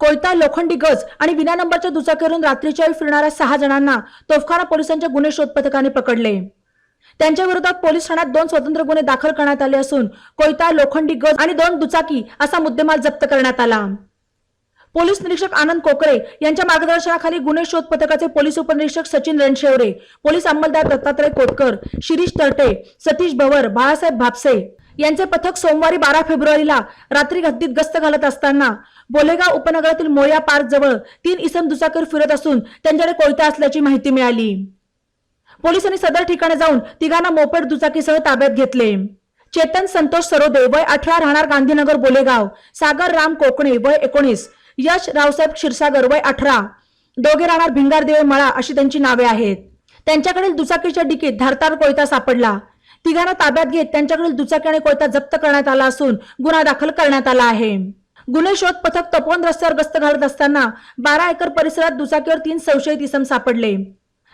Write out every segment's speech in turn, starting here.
कोयता लोखंडी गज आणि विना नंबरच्या दुचाकीवरून रात्रीच्या वेळी फिरणाऱ्या सहा जणांना तोफखाना पोलिसांच्या गुन्हे शोध पथकाने पकडले. त्यांच्या विरोधात पोलीस ठाण्यात दोन स्वतंत्र गुन्हे दाखल करण्यात आले असून कोयता लोखंडी गज आणि दोन दुचाकी असा मुद्देमाल जप्त करण्यात आला. पोलीस निरीक्षक आनंद कोकरे यांच्या मार्गदर्शनाखाली गुन्हे शोध पथकाचे पोलीस उपनिरीक्षक सचिन रणशेवरे पोलीस अंमलदार दत्तात्रय कोटकर शिरीष तरटे सतीश भवर बाळासाहेब भापसे यांचे पथक सोमवारी बारा फेब्रुवारीला रात्री हद्दीत गस्त घालत असताना बोलेगाव उपनगरातील मोया पार्क जवळ तीन इसम दुचाकीवर फिरत असून त्यांच्याकडे कोयता असल्याची माहिती मिळाली. पोलिसांनी सदर ठिकाणी जाऊन तिघांना मोपेड दुचाकीसह ताब्यात घेतले. चेतन संतोष सरोदे वय अठरा राहणार गांधीनगर बोलेगाव सागर राम कोकणे वय एकोणीस यश रावसाहेब क्षीरसागर वय अठरा दोघे राहणार भिंगारदेव मळा अशी त्यांची नावे आहेत. त्यांच्याकडील दुचाकीच्या डिकीत धारतार कोयता सापडला. तिघांना ताब्यात घेत त्यांच्याकडील दुचाकी आणि कोयता जप्त करण्यात आला असून गुन्हा दाखल करण्यात आला आहे. गुन्हे शोध पथक तपोवन रस्त्यावर गस्त घालत असताना बारा एकर परिसरात दुचाकीवर तीन संशयित इसम सापडले.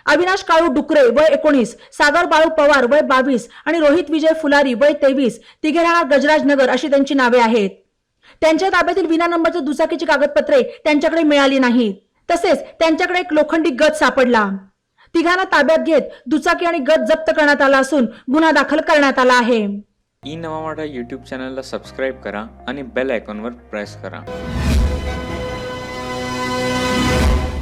अविनाश काळू डुकरे वय एकोणीस सागर बाळू पवार वय बावीस आणि रोहित विजय फुलारी वय तेवीस तिघे राहणार गजराज नगर अशी त्यांची नावे आहेत. त्यांच्या ताब्यातील विना नंबरच्या दुचाकीची कागदपत्रे त्यांच्याकडे मिळाली नाहीत. तसेच त्यांच्याकडे एक लोखंडी गज सापडला. तिघांना ताब्यात घेत दुचाकी आणि गत जप्त करण्यात आला असून गुन्हा दाखल करण्यात आला आहे. ई नवा मराठा यूट्यूब चॅनलला सबस्क्राईब करा आणि बेल आयकॉनवर प्रेस करा.